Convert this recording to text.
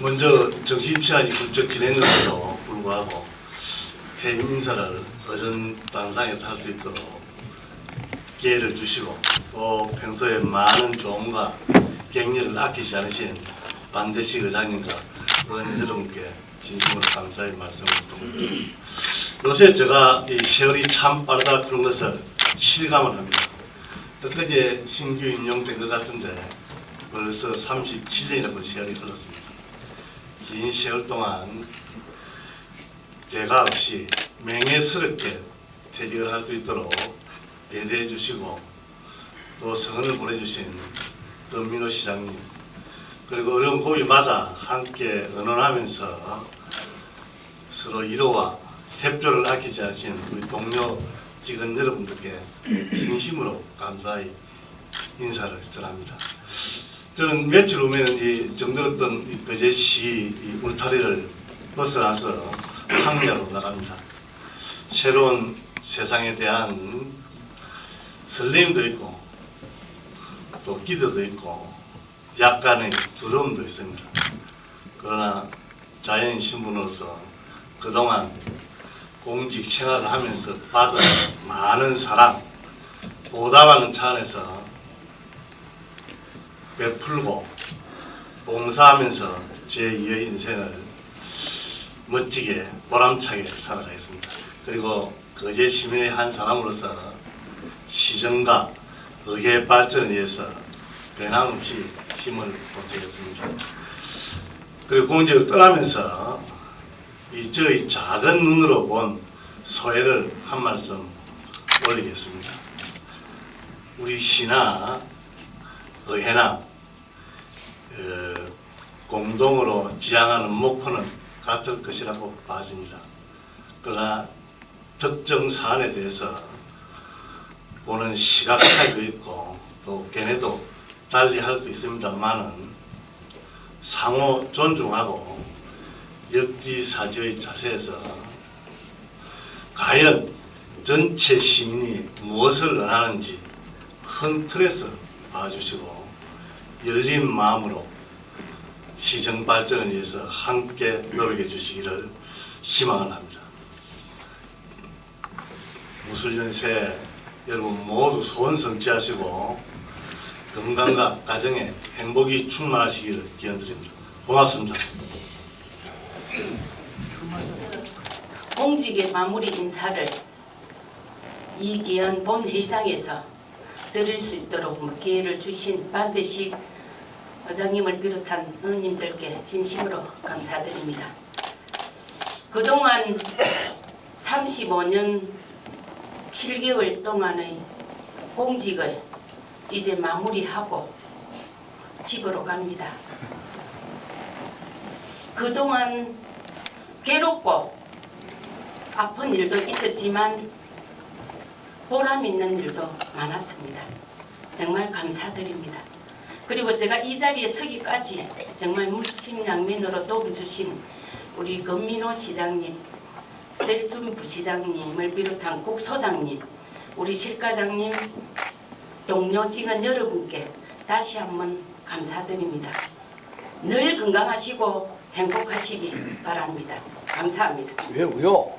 먼저 입시까지 훌쩍 지냈는데도 불구하고 퇴임 인사를 어전당상에서 할 수 있도록 기회를 주시고 또 평소에 많은 조언과 격려를 아끼지 않으신 반대식 의장님과 의원 여러분께 진심으로 감사의 말씀을 드립니다. 요새 제가 이 세월이 참 빠르다 그런 것을 실감을 합니다. 엊그제 신규 임용된 것 같은데 벌써 37년이라고 세월이 흘렀습니다. 긴 세월 동안 죄가 없이 명예스럽게 퇴직을 할 수 있도록 배려해 주시고 또 성원을 보내주신 권민호 시장님 그리고 어려운 고비마다 함께 의논하면서 서로 위로와 협조를 아끼지 않으신 우리 동료 직원 여러분들께 진심으로 감사의 인사를 전합니다. 저는 며칠 후에는 이 정들었던 이 거제시 이 울타리를 벗어나서 항야로 나갑니다. 새로운 세상에 대한 설렘도 있고 또 기대도 있고 약간의 두려움도 있습니다. 그러나 자연 신분으로서 그동안 공직 생활을 하면서 받은 많은 사랑 보답하는 차원에서 베풀고 봉사하면서 제2의 인생을 멋지게 보람차게 살아가겠습니다. 그리고 거제 시민의 한 사람으로서 시정과 의회 발전을 위해서 변함없이 힘을 보태겠습니다. 그리고 공직을 떠나면서 이 저의 작은 눈으로 본 소회를 한 말씀 올리겠습니다. 우리 시나 의회나 어, 공동으로 지향하는 목표는 같을 것이라고 봐집니다. 그러나 특정 사안에 대해서 보는 시각 차이도 있고 또 걔네도 달리 할 수 있습니다만은 상호 존중하고 역지사지의 자세에서 과연 전체 시민이 무엇을 원하는지 큰 틀에서 봐주시고 열린 마음으로 시정 발전을 위해서 함께 노력해 주시기를 희망을 합니다. 무술연세 여러분 모두 소원 성취하시고 건강과 가정에 행복이 충만하시기를 기원드립니다. 고맙습니다. 공직의 마무리 인사를 이 귀한 본회의장에서 드릴 수 있도록 뭐 기회를 주신 반드시 의장님을 비롯한 의원님들께 진심으로 감사드립니다. 그동안 35년 7개월 동안의 공직을 이제 마무리하고 집으로 갑니다. 그동안 괴롭고 아픈 일도 있었지만 보람 있는 일도 많았습니다. 정말 감사드립니다. 그리고 제가 이 자리에 서기까지 정말 물심양면으로 도와주신 우리 권민호 시장님, 셀준 부시장님을 비롯한 국소장님, 우리 실과장님, 동료 직원 여러분께 다시 한번 감사드립니다. 늘 건강하시고 행복하시기 바랍니다. 감사합니다. 왜 우요?